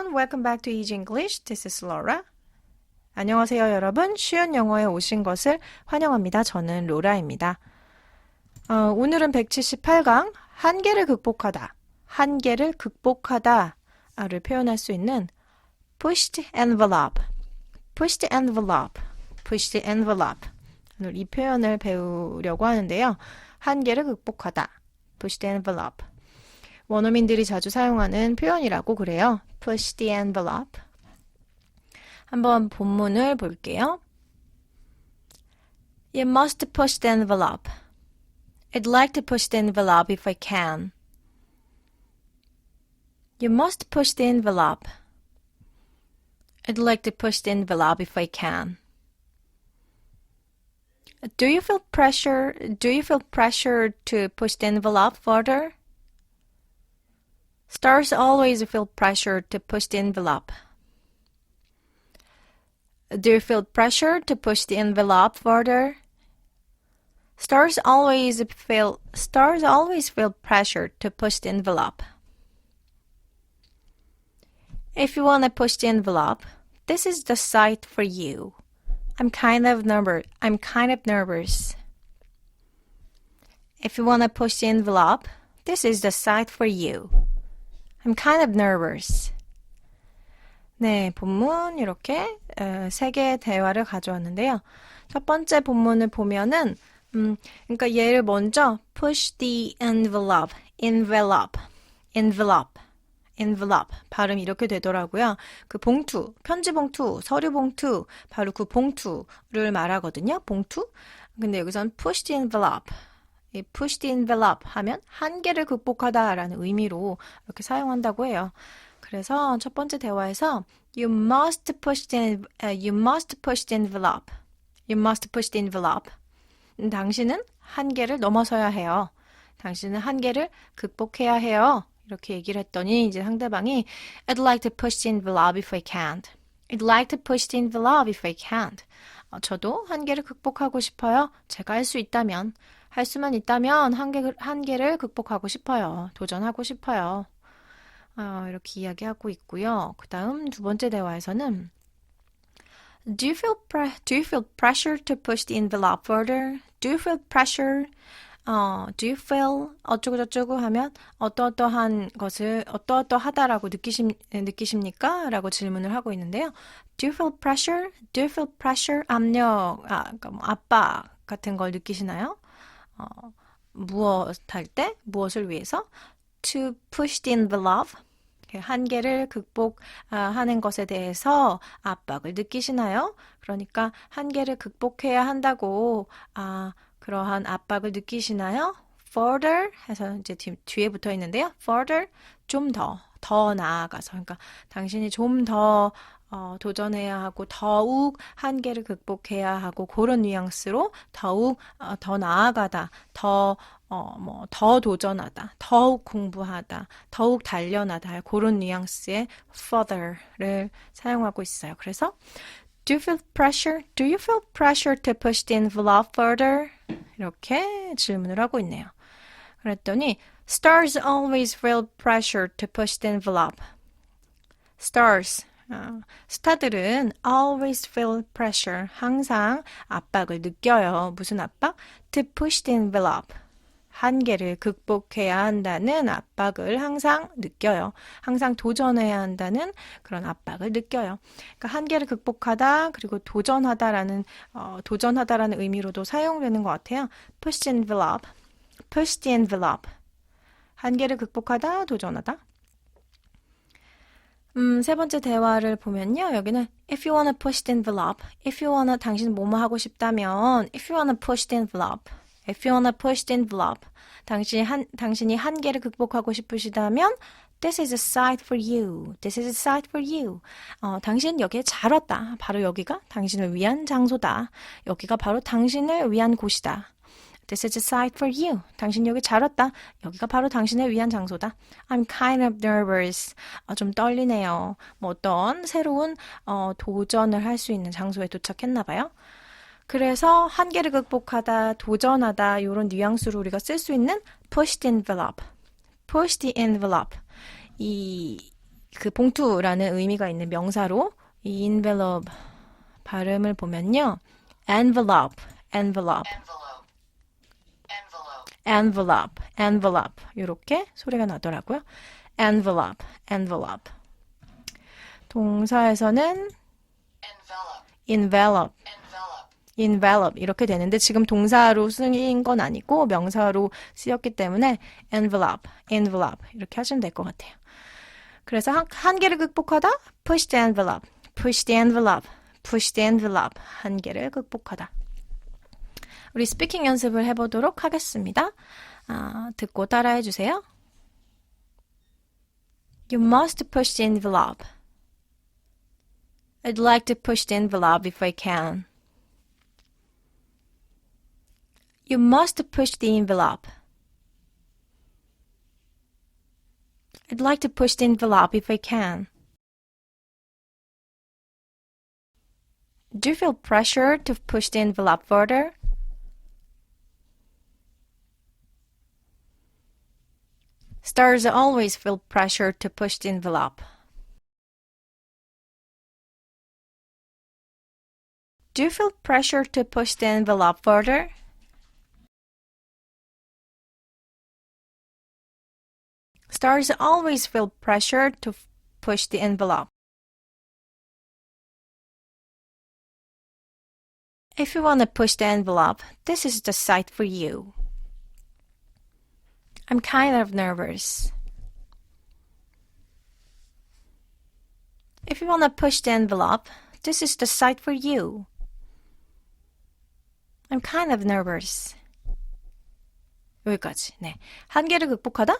everyone. Welcome back to Easy English. This is Laura. 안녕하세요, 여러분. 쉬운 영어에 오신 것을 환영합니다. 저는 로라입니다. 어, 오늘은 178강 한계를 극복하다. 한계를 극복하다를 표현할 수 있는 pushed envelope. pushed envelope. pushed envelope. 오늘 이 표현을 배우려고 하는데요. 한계를 극복하다. pushed envelope. 원어민들이 자주 사용하는 표현이라고 그래요. push the envelope. 한번 본문을 볼게요. You must push the envelope. I'd like to push the envelope if I can. You must push the envelope. I'd like to push the envelope if I can. Do you feel pressure? Do you feel pressure to push the envelope further? Stars always feel pressure to push the envelope. Do you feel pressure to push the envelope further? Stars always feel stars always feel pressure to push the envelope. If you want to push the envelope, this is the site for you. I'm kind of nervous. I'm kind of nervous. If you want to push the envelope, this is the site for you. I'm kind of nervous. 네, 본문 이렇게 세 개의 대화를 가져왔는데요. 첫 번째 본문을 보면은 음, 그러니까 얘를 먼저 push the envelope, envelope, envelope, envelope 발음이 이렇게 되더라고요. 그 봉투, 편지 봉투, 서류 봉투, 바로 그 봉투를 말하거든요. 봉투. 근데 여기선 push the envelope. 이 push the envelope 하면 한계를 극복하다라는 의미로 이렇게 사용한다고 해요. 그래서 첫 번째 대화에서 you must push the uh, you must push the envelope. You must push the envelope. 당신은 한계를 넘어서야 해요. 당신은 한계를 극복해야 해요. 이렇게 얘기를 했더니 이제 상대방이 I'd like to push the envelope if I can't. I'd like to push the envelope if I can't. 어, 저도 한계를 극복하고 싶어요. 제가 할 수 있다면 할 수만 있다면 한계, 한계를 극복하고 싶어요. 도전하고 싶어요. 어, 이렇게 이야기하고 있고요. 그 다음 두 번째 대화에서는 Do you feel pre- do you feel pressure to push the envelope further? Do you feel pressure? 어, do you feel 어쩌고 저쩌고 하면 어떠어떠한 것을 어떠어떠하다라고 느끼심 느끼십니까? 라고 질문을 하고 있는데요. Do you feel pressure? Do you feel pressure? 압력, 아, 그러니까 뭐 압박 같은 걸 느끼시나요? 어, 무엇 할 때, 무엇을 위해서? To push the envelope. 한계를 극복하는 것에 대해서 압박을 느끼시나요? 그러니까 한계를 극복해야 한다고 아, 그러한 압박을 느끼시나요? further 해서 이제 뒤, 에 붙어 있는데요. further 좀 더, 더 나아가서 그러니까 당신이 좀더 어, 도전해야 하고 더욱 한계를 극복해야 하고 그런 뉘앙스로 더욱 어, 더 나아가다, 더 어, 뭐, 더 도전하다, 더욱 공부하다, 더욱 단련하다, 그런 뉘앙스의 further를 사용하고 있어요. 그래서, do you feel pressure? Do you feel pressure to push the envelope further? 이렇게 질문을 하고 있네요. 그랬더니, stars always feel pressure to push the envelope. stars, 어, 스타들은 always feel pressure, 항상 압박을 느껴요. 무슨 압박? To push the envelope. 한계를 극복해야 한다는 압박을 항상 느껴요. 항상 도전해야 한다는 그런 압박을 느껴요. 그러니까 한계를 극복하다 그리고 도전하다라는 어, 도전하다라는 의미로도 사용되는 것 같아요. push the envelope, push the envelope. 한계를 극복하다, 도전하다. 음, 세 번째 대화를 보면요. 여기는 if you wanna push the envelope, if you wanna 당신 뭐뭐 하고 싶다면 if you wanna push the envelope, if you wanna push the envelope, 당신이 한 당신이 한계를 극복하고 싶으시다면 This is a site for you. This is a site for you. 어, 당신 여기에 잘 왔다. 바로 여기가 당신을 위한 장소다. 여기가 바로 당신을 위한 곳이다. This is a site for you. 당신 여기 잘 왔다. 여기가 바로 당신을 위한 장소다. I'm kind of nervous. 어, 좀 떨리네요. 뭐 어떤 새로운 어, 도전을 할 수 있는 장소에 도착했나 봐요. 그래서 한계를 극복하다, 도전하다 이런 뉘앙스로 우리가 쓸 수 있는 push the envelope. push the envelope. 이 그 봉투라는 의미가 있는 명사로 이 envelope 발음을 보면요. envelope, envelope, envelope, envelope, envelope, 이렇게 소리가 나더라고요. envelope, envelope. 동사에서는 envelope, envelope, envelope, envelope 이렇게 되는데 지금 동사로 쓰인 건 아니고 명사로 쓰였기 때문에 envelope, envelope 이렇게 하시면 될 것 같아요. 그래서 한, 한계를 극복하다 push the envelope, push the envelope, push the envelope 한계를 극복하다. 우리 스피킹 연습을 해보도록 하겠습니다. 아, 듣고 따라해 주세요. You must push the envelope. I'd like to push the envelope if I can. You must push the envelope. I'd like to push the envelope if I can. Do you feel pressure to push the envelope further? Stars always feel pressure to push the envelope. Do you feel pressure to push the envelope further? Stars always feel pressure to push the envelope. If you want to push the envelope, this is the site for you. I'm kind of nervous. If you want to push the envelope, this is the site for you. I'm kind of nervous. 여기까지. 네. 한계를 극복하다.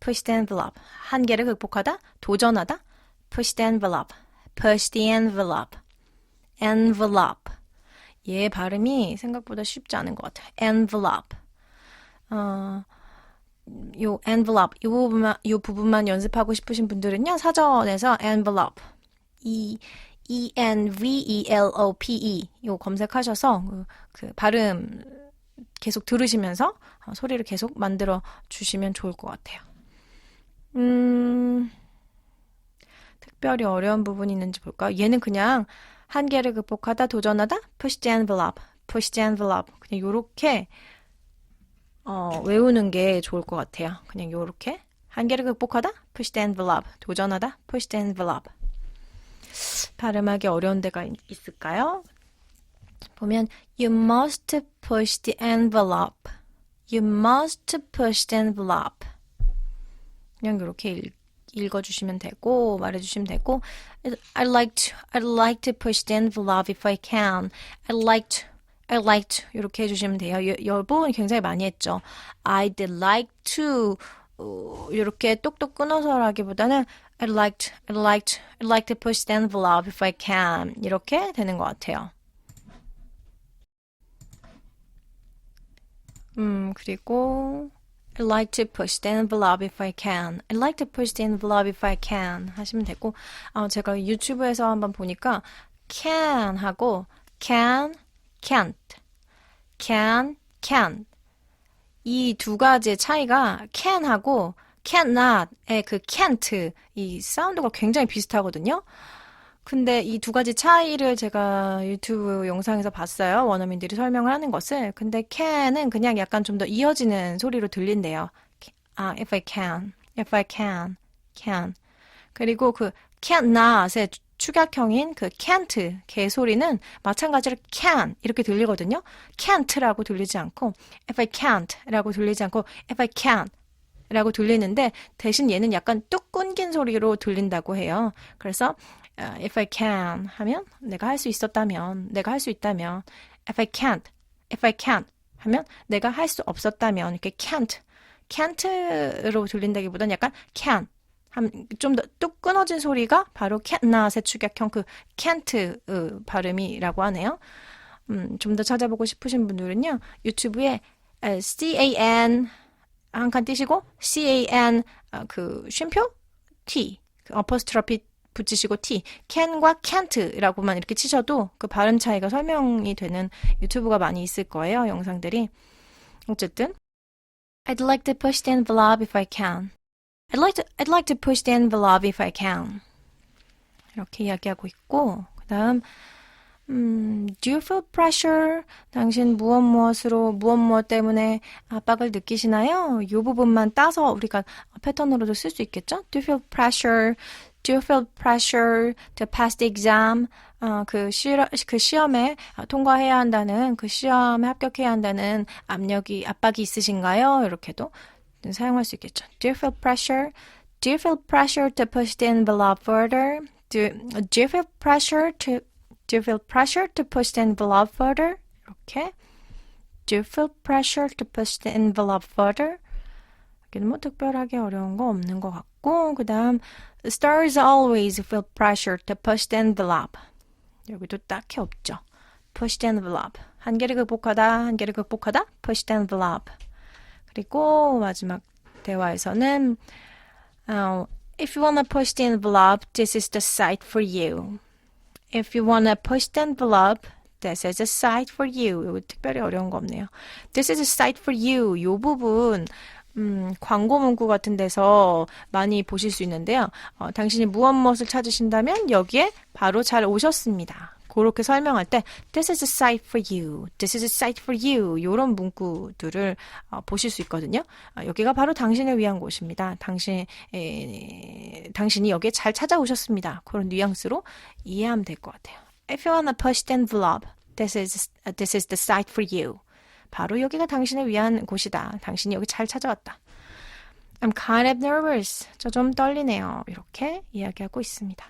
push the envelope. 한계를 극복하다. 도전하다. push the envelope. push the envelope. envelope. 얘 발음이 생각보다 쉽지 않은 것 같아요. envelope. 어, 요 envelope 요 부분만 요 부분만 연습하고 싶으신 분들은요 사전에서 envelope e e n v e l o p e 요 검색하셔서 그, 그 발음 계속 들으시면서 어, 소리를 계속 만들어 주시면 좋을 것 같아요. 음, 특별히 어려운 부분이 있는지 볼까요? 얘는 그냥 한계를 극복하다, 도전하다, push the envelope, push the envelope. 그냥 요렇게 어, 외우는 게 좋을 것 같아요. 그냥 요렇게. 한계를 극복하다, push the envelope. 도전하다, push the envelope. 발음하기 어려운 데가 있- 있을까요? 보면, you must push the envelope. You must push the envelope. 그냥 이렇게 읽, 읽어주시면 되고, 말해주시면 되고, I'd like to, I'd like to push the envelope if I can. I'd like to, I'd like to 이렇게 해주시면 돼요. 여, 여러분 굉장히 많이 했죠. I'd like to 어, 이렇게 똑똑 끊어서라기보다는 I'd like to, I'd like to, I'd like to push the envelope if I can 이렇게 되는 것 같아요. 음 그리고 I'd like to push the envelope if I can. I'd like to push the envelope if I can 하시면 되고 아, 제가 유튜브에서 한번 보니까 can 하고 can, can't, can, can 이 두 가지의 차이가 can하고 cannot의 그 can't 이 사운드가 굉장히 비슷하거든요. 근데 이 두 가지 차이를 제가 유튜브 영상에서 봤어요. 원어민들이 설명을 하는 것을. 근데 can은 그냥 약간 좀 더 이어지는 소리로 들린대요. 아, if I can, if I can, can. 그리고 그 cannot의 축약형인 그 can't 개소리는 마찬가지로 can 이렇게 들리거든요. can't라고 들리지 않고 if I can't라고 들리지 않고 if I can 라고 들리는데 대신 얘는 약간 뚝 끊긴 소리로 들린다고 해요. 그래서 어, if I can 하면 내가 할 수 있었다면 내가 할 수 있다면 if I can't if I can't 하면 내가 할 수 없었다면 이렇게 can't can't로 들린다기보다는 약간 can 좀더 뚝 끊어진 소리가 바로 cannot의 축약형 그 어, 발음이라고 하네요. 음, 좀 더 찾아보고 싶으신 분들은요 유튜브에 에, C-A-N 한 칸 띄시고 C-A-N 어, 그 쉼표? T 그 어퍼스트러피 붙이시고 T can과 can't라고만 이렇게 치셔도 그 발음 차이가 설명이 되는 유튜브가 많이 있을 거예요 영상들이. 어쨌든. I'd like to push the envelope if I can I'd like to, I'd like to push the envelope if I can. 이렇게 이야기하고 있고, 그 다음, 음, do you feel pressure? 당신 무엇 무엇으로, 무엇 무엇 때문에 압박을 느끼시나요? 이 부분만 따서 우리가 패턴으로도 쓸 수 있겠죠? Do you feel pressure? Do you feel pressure to pass the exam? 어, 그, 시, 그 시험에 통과해야 한다는, 그 시험에 합격해야 한다는 압력이, 압박이 있으신가요? 이렇게도 사용할 수 있겠죠. Do you feel pressure? Do you feel pressure to push the envelope further? Do, do you feel pressure to Do you feel pressure to push the envelope further? 이렇게. Do you feel pressure to push the envelope further? 여기는 뭐 특별하게 어려운 거 없는 것 같고, 그 다음, stars always feel pressure to push the envelope. 여기도 딱히 없죠. push the envelope. 한계를 극복하다, 한계를 극복하다, push the envelope. 그리고 마지막 대화에서는, 어, if you wanna push the envelope, this is the site for you. If you wanna push the envelope, this is a site for you. 이거 특별히 어려운 거 없네요. This is a site for you. 요 부분 음, 광고 문구 같은 데서 많이 보실 수 있는데요. 어, 당신이 무엇 무엇을 찾으신다면 여기에 바로 잘 오셨습니다. 그렇게 설명할 때 This is a site for you. This is a site for you. 이런 문구들을 어, 보실 수 있거든요. 어, 여기가 바로 당신을 위한 곳입니다. 당신 에, 당신이 여기에 잘 찾아오셨습니다. 그런 뉘앙스로 이해하면 될 것 같아요. If you wanna push the envelope, this is this is the site for you. 바로 여기가 당신을 위한 곳이다. 당신이 여기 잘 찾아왔다. I'm kind of nervous. 저 좀 떨리네요. 이렇게 이야기하고 있습니다.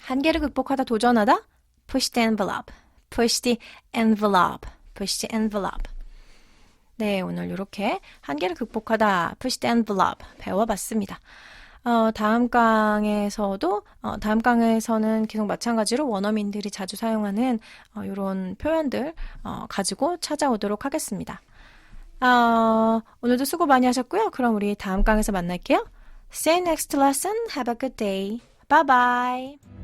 한계를 극복하다 도전하다. Push the envelope. Push the envelope. Push the envelope. 네, 오늘 이렇게 한계를 극복하다. Push the envelope. 배워봤습니다. 어, 다음 강에서도, 어, 다음 강에서는 계속 마찬가지로 원어민들이 자주 사용하는 어, 이런 표현들 어, 가지고 찾아오도록 하겠습니다. 어, 오늘도 수고 많이 하셨고요. 그럼 우리 다음 강에서 만날게요. See you next lesson. Have a good day. Bye bye.